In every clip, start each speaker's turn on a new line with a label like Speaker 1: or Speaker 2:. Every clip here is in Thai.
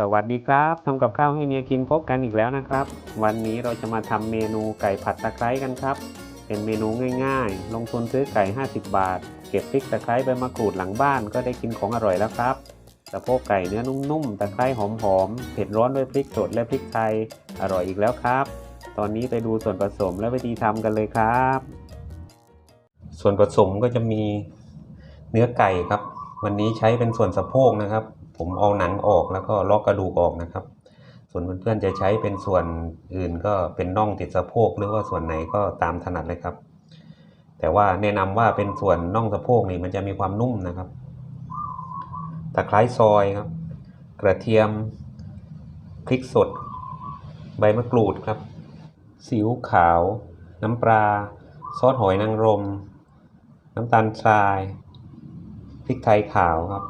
Speaker 1: สวัสดีครับทำกับข้าวให้เมียกินพบกันอีกแล้วนะครับ วันนี้เราจะมาทำเมนูไก่ผัดตะไคร้กันครับ เป็นเมนูง่ายๆ ลงทุนซื้อไก่ 50 บาท เก็บพริกตะไคร้ใบมะกรูดหลังบ้านก็ได้กินของอร่อยแล้วครับสะโพกไก่เนื้อนุ่มๆตะไคร้หอมๆเผ็ดร้อนด้วยพริกสดและพริกไทยอร่อยอีกแล้วครับ ตอนนี้ไปดูส่วนผสมและวิธีทำกันเลยครับ ส่วนผสมก็จะมีเนื้อไก่ครับ วันนี้ใช้เป็นส่วนสะโพกนะครับ ผมเอาหนังออกแล้วก็ลอกกระดูกออกนะครับ ส่วนเพื่อนๆจะใช้เป็นส่วนอื่นก็เป็นน่องติดสะโพกหรือว่าส่วนไหนก็ตามถนัดเลยครับ แต่ว่าแนะนำว่าเป็นส่วนน่องสะโพกนี่มันจะมีความนุ่มนะครับตะไคร้ซอยครับ กระเทียมพริกสด ใบมะกรูดครับซีอิ๊วขาว น้ำปลาซอสหอยนางรม น้ำตาลทรายพริกไทยขาวครับ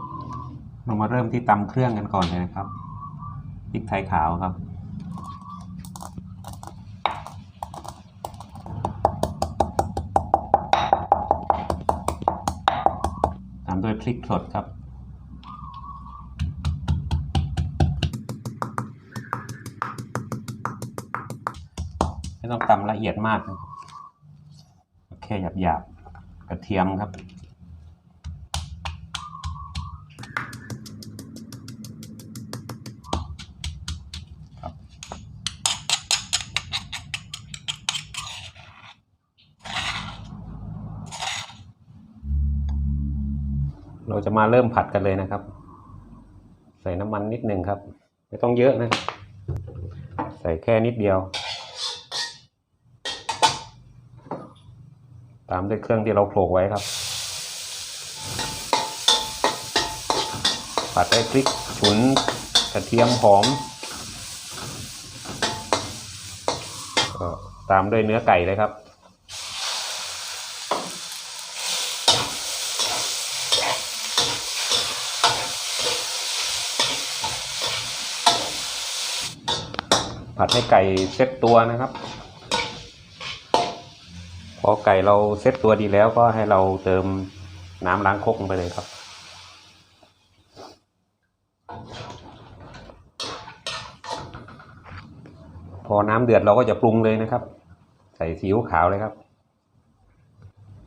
Speaker 1: เรามาเริ่มที่ตำเครื่องกันก่อนเลยนะครับพริกไทยขาวครับ ตามด้วยพริกสดครับไม่ต้องตำละเอียดมากนะครับแค่หยาบๆ กระเทียมครับ เราจะมาเริ่มผัดกันเลยนะครับ ใส่น้ำมันนิดหนึ่งครับ ไม่ต้องเยอะนะ ใส่แค่นิดเดียว ตามด้วยเครื่องที่เราโขลกไว้ครับ ผัดด้วยพริกฉุนกระเทียมหอมก็ตามด้วยเนื้อไก่เลยครับ ผัดให้ไก่เซ็ตตัวนะครับ พอไก่เราเซ็ตตัวดีแล้วก็ให้เราเติมน้ำล้างคกลงไปเลยครับ พอน้ำเดือดเราก็จะปรุงเลยนะครับ ใส่ซีอิ๊วขาวเลยครับ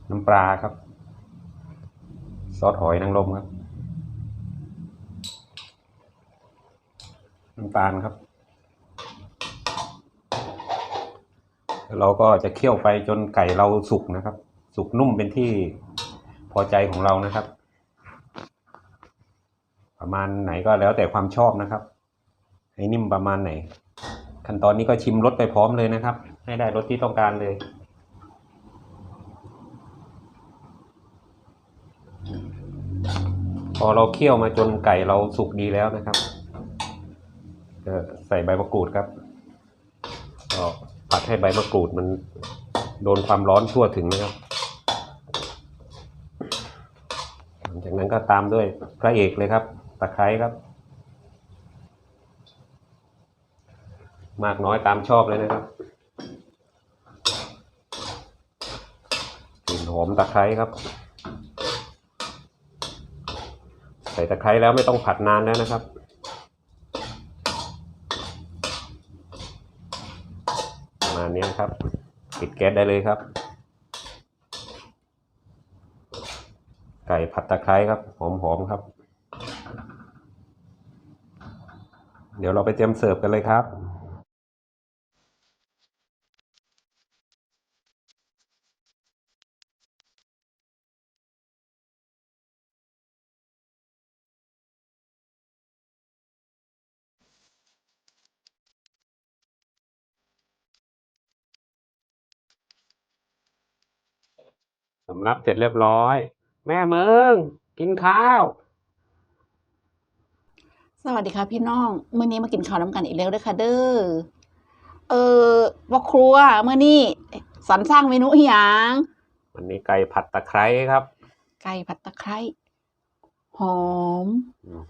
Speaker 1: น้ำปลาครับ ซอสหอยนางรมครับน้ำตาลครับ เราก็จะเคี่ยวไปจนไก่เราสุกนะครับ สุกนุ่มเป็นที่พอใจของเรานะครับ ประมาณไหนก็แล้วแต่ความชอบนะครับ ให้นิ่มประมาณไหน ขั้นตอนนี้ก็ชิมรสไปพร้อมเลยนะครับ ให้ได้รสที่ต้องการเลยพอเราเคี่ยวมาจนไก่เราสุกดีแล้วนะครับใส่ใบมะกรูดครับก็ ผัดให้ใบมะกรูดมันโดนความร้อนทั่วถึงนะครับ หลังจากนั้นก็ตามด้วยพระเอกเลยครับ ตะไคร้ครับ มากน้อยตามชอบเลยนะครับกลิ่นหอมตะไคร้ครับ ใส่ตะไคร้แล้วไม่ต้องผัดนานแล้วนะครับ นะครับ ปิดแก๊สได้เลยครับ ไก่ผัดตะไคร้ครับหอมๆครับ เดี๋ยวเราไปเตรียมเสิร์ฟกันเลยครับ สำรับเสร็จเรียบร้อย แม่เมืองกินข้าว
Speaker 2: สวัสดีค่ะพี่น้องเมื่อนี้มากินข้าวน้ำกันอีกแล้วเด้อค่ะเด้อเออว่าครัวเมื่อนี้สรรสร้างเมนูอหย่าง
Speaker 1: วันนี้ไก่ผัดตะไคร้ครับ
Speaker 2: ไก่ผัดตะไคร้หอม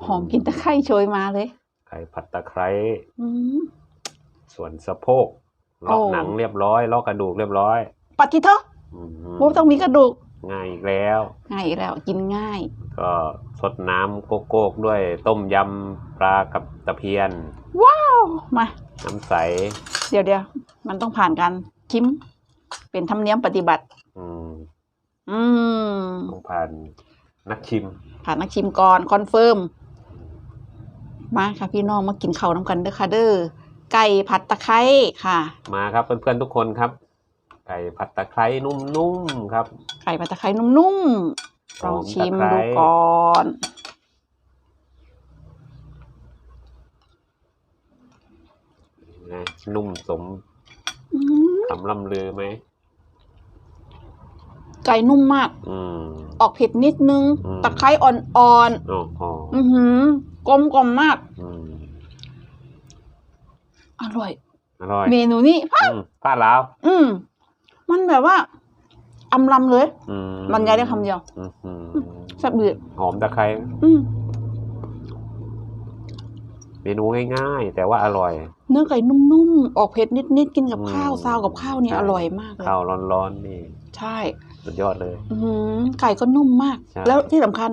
Speaker 2: หอมกลินตะไคร้โชยมาเลย
Speaker 1: ไก่ผัดตะไคร้
Speaker 2: อืม
Speaker 1: ส่วนสะโพกลอก
Speaker 2: โอ้
Speaker 1: หนังเรียบร้อยลอกกระดูกเรียบร้อย
Speaker 2: ปัดทิเถอะ
Speaker 1: อืม
Speaker 2: ว่าต้องมีกระดูก
Speaker 1: ง่ายอีกแล้ว
Speaker 2: ง่ายอีกแล้วกินง่าย
Speaker 1: ก็สดน้ำโกโก้ด้วยต้มยำปลากับตะเพียน
Speaker 2: ว้าว มา
Speaker 1: น้ำใส
Speaker 2: เดี๋ยวเดี๋ยวมันต้องผ่านการชิม เป็นธรรมเนียมปฏิบัติ
Speaker 1: อืม
Speaker 2: อืม
Speaker 1: ต้องผ่านนักชิม
Speaker 2: ผ่านนักชิมก่อนคอนเฟิร์ม มาค่ะพี่น้องมากินข้าวน้ำกันเด้อค่ะเด้อไก่ผัดตะไคร้ค่ะ
Speaker 1: มาครับเพื่อนๆทุกคนครับ ไก่ผัดตะไคร้นุ่มๆครับ
Speaker 2: ไก่ผัดตะไคร้นุ่มๆ
Speaker 1: ห
Speaker 2: ล
Speaker 1: อ
Speaker 2: อง
Speaker 1: ม
Speaker 2: ชิม
Speaker 1: ตะไคร้
Speaker 2: ดูก่อน
Speaker 1: นะนุ่มสม
Speaker 2: อืม
Speaker 1: คำล่ำลือไหม
Speaker 2: ไก่นุ่มมาก
Speaker 1: อืม
Speaker 2: ออกเผ็ดนิดนึง
Speaker 1: อืม
Speaker 2: ตะไคร้อ่อน
Speaker 1: โอ้โห
Speaker 2: ๆอือหือกลมกล่อมมาก
Speaker 1: อืม
Speaker 2: อร่อย
Speaker 1: อร่อย
Speaker 2: เมนูนี้พะ
Speaker 1: อืมป้าลาว
Speaker 2: อืม มันแบบว่าอำลำเลย
Speaker 1: อืม
Speaker 2: บรรยายได้คำเดียว
Speaker 1: อืมอืม
Speaker 2: แซ่บเบือ
Speaker 1: หอมตะไคร้
Speaker 2: อืม
Speaker 1: เมนูง่ายๆ แต่ว่าอร่อย
Speaker 2: เนื้อไก่นุ่มๆ ออกเผ็ดนิดๆ กินกับ
Speaker 1: อืม
Speaker 2: ข้าวซาวกับข้าวเนี่ย
Speaker 1: ใช่
Speaker 2: อร่อยมากเลย
Speaker 1: ข้าวร้อนๆนี่
Speaker 2: ใช่
Speaker 1: สุดยอดเลย
Speaker 2: อือหือไก่ก็นุ่มมาก
Speaker 1: ใช่
Speaker 2: แล้วที่สำคัญ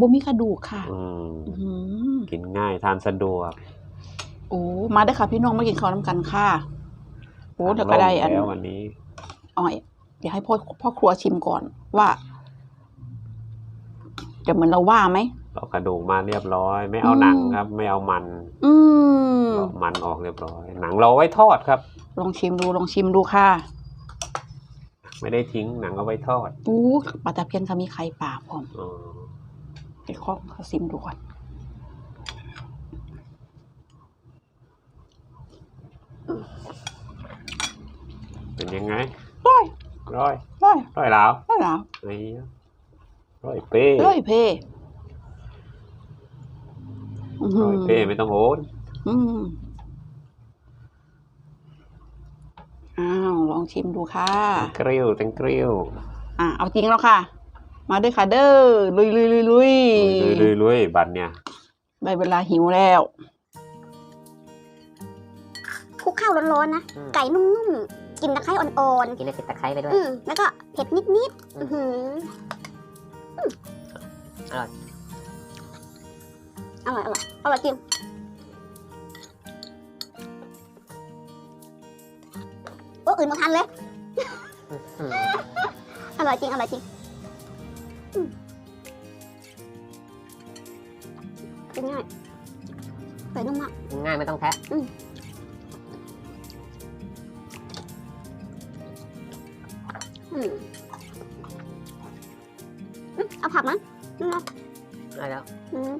Speaker 2: บ่มีกระดูกค่ะ
Speaker 1: อืม
Speaker 2: อือหือ
Speaker 1: กินง่ายทานสะดวก
Speaker 2: โอ้มาได้อค่ะพี่น้องมากินข้าวน้ำกันค่ะ โอ้เดี๋ยวก็ได้อัน
Speaker 1: แล้ววันนี้
Speaker 2: อ๋อยเดี๋ยวให้พ่อพ่อครัวชิมก่อนว่า จะเหมือนเราว่าไหม
Speaker 1: เรากระดูกมาเรียบร้อย ไม่เอา
Speaker 2: อืม
Speaker 1: หนังครับ ไม่เอามัน
Speaker 2: อืม
Speaker 1: เรามันออกเรียบร้อย หนังเราไว้ทอดครับ
Speaker 2: ลองชิมดูลองชิมดูค่ะ
Speaker 1: ไม่ได้ทิ้งหนังเอาไว้ทอด
Speaker 2: อู้ปลาตะเพียนเขามีไข่ปลาพร้อม
Speaker 1: อ๋อ
Speaker 2: ไปข้อเขาซิมดูก่อน
Speaker 1: เป็นยังไง
Speaker 2: ร้อย
Speaker 1: ร้อย
Speaker 2: ร้อย
Speaker 1: ร้อยแล้ว
Speaker 2: ร้อยแล้ว
Speaker 1: นี่ร้อยเป้
Speaker 2: ร้อยเพอื้อหื
Speaker 1: ร้
Speaker 2: อ
Speaker 1: อยเป้ไม่ต้องโอน
Speaker 2: อืมอ้าวลองชิมดูค่ะ
Speaker 1: กริ้วแตงกริ้ว
Speaker 2: อะเอาจริงแล้วค่ะ มาด้วยค่ะเด้อลุยลุยลุยลุย
Speaker 1: ลุยลุยลุยบัตรเนี่ย
Speaker 2: ได้เวลาหิวแล้ว
Speaker 3: คลุกข้าวร้อนๆนะ
Speaker 4: อืม
Speaker 3: ไก่นุ่มๆ กินตะไคร้อ่อน
Speaker 4: กินเลยติดตะไคร้ไปด้ว
Speaker 3: ๆ
Speaker 4: ย
Speaker 3: อืมแล้วก็เผ็ดนิดๆ
Speaker 4: อืม
Speaker 3: อื้อหือ
Speaker 4: อร่อย
Speaker 3: อร่อยอร่อยอร่อยจริงโอ้อื่นมาทันเลย
Speaker 4: อืม
Speaker 3: อร่อยจริง อร่อยจริงอืมกินง่ายไก่นุ่มมาก
Speaker 4: ง่ายไม่ต้องแทะ
Speaker 3: อืม อืมเอาผักมั้ยอืมเอา
Speaker 4: ได้แล้ว
Speaker 3: อืม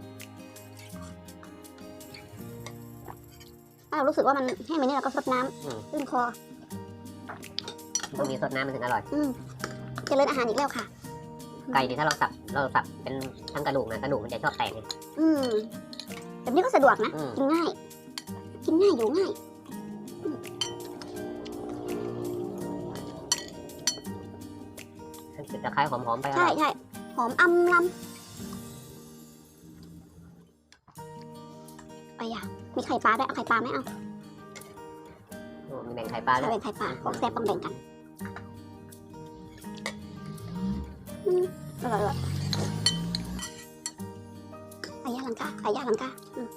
Speaker 3: ถ้าเรารู้สึกว่ามันแห้งไปนิดเราก็ซดน้ำขึ้นคอ
Speaker 4: มันมีสดน้ำมันถึงอร่อย
Speaker 3: อืมเจริญอาหารอีกแล้วค่ะ
Speaker 4: ไก่นี่ถ้าเราสับเราสับเป็นทั้งกระดูกนะกระดูกมันจะชอบแตกเลย
Speaker 3: อืมแบบนี้ก็สะดวกนะ
Speaker 4: อืม
Speaker 3: กินง่าย กินง่ายอยู่ง่าย
Speaker 4: ติดตะไคร้หอมๆไปอ
Speaker 3: ใช่
Speaker 4: ร่อย
Speaker 3: ใช่หอมอำลำไปอะมีไข่ปลาด้วยเอาไข่ปลาไหมเอา
Speaker 4: โอ้มีแบ่งไข่ปลาด้
Speaker 3: เอา
Speaker 4: วย
Speaker 3: แบ่งไข่ปลาของแซ่บต้องแบ่งกันอืมอร่อยอร่อยไก่ย่างลังกาไก่ย่างลังกาอืม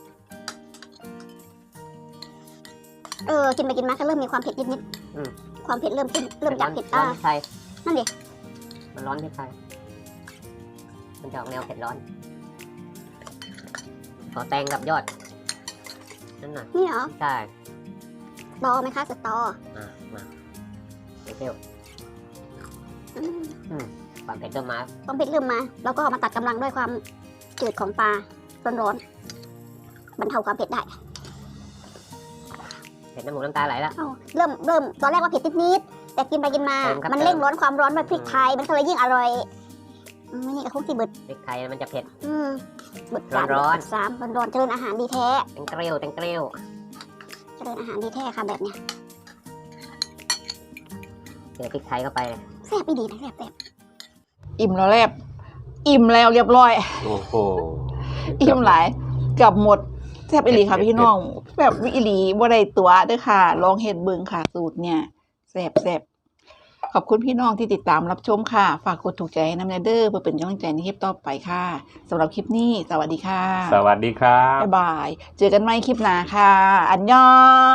Speaker 3: เออกินไปกินมาก็เริ่มมีความเผ็ดนิดๆความเผ็ดเริ่มขึ้นเริ่มจากเผ็ด
Speaker 4: ร้อ
Speaker 3: อ่าน
Speaker 4: พริกไทย
Speaker 3: นั่นดิ
Speaker 4: มันร้อนพริกไทยมันจะออกแนวเผ็ดร้อน ขอแตงกับยอด นั่นน่ะ
Speaker 3: นี่เหรอ
Speaker 4: ใช่
Speaker 3: ตอไหมคะสตอ
Speaker 4: อะมาเปรี้ยว
Speaker 3: อืม
Speaker 4: ๆความเผ็ดเริ่มมา
Speaker 3: ความเผ็ดเริ่มมา แล้วก็เอามาตัดกำลังด้วยความจืดของปลาร้อนๆบรรเทาความเผ็ดได้
Speaker 4: เผ็ดน้ำหมูน้ำตาไหลแล้ว
Speaker 3: เอาเริ่มเริ่มตอนแรกว่าเผ็ดนิดๆ แต่กินไปกินมา
Speaker 4: เติมครับ
Speaker 3: มันเร่งร้อนความร้อนด้วยพริกไทย มันก็เลยยิ่งอร่อยอืมนี่ก็คงที่เบิด
Speaker 4: พริกไทยมันจะเผ็ด
Speaker 3: อืมเบิดสาม
Speaker 4: ร้อนๆ
Speaker 3: เบิดสามร้อนๆเจริญอาหารดีแท้
Speaker 4: แตงเกลียวแตงเกลียว
Speaker 3: เจริญอาหารดีแท้ค่ะแบบเนี้ย
Speaker 4: เจอพริกไทยเข้าไป
Speaker 3: แซ่บไม่ดีนะแซ่บแซ่บ
Speaker 2: อิ่มแล้วแลบอิ่มแล้วเรียบร้อย
Speaker 1: โอ้โห
Speaker 2: อิ่มหลายเกือบหมดแซ่บอีหลีค่ะพี่น้อง แบบวิอีหลีบ่ได้ตัวเด้อค่ะ ลองเฮ็ดเบิ่งค่ะสูตรเนี่ย แซ่บแซ่บขอบคุณพี่น้องที่ติดตามรับชมค่ะ ฝากกดถูกใจให้น้ำเนเดอร์เพื่อเป็นกำลังใจในคลิปต่อไปค่ะสำหรับคลิปนี้ สวัสดีค่ะ
Speaker 1: สวัสดีครับ
Speaker 2: บ๊ายบาย เจอกันใหม่คลิปหน้าค่ะ อันยอง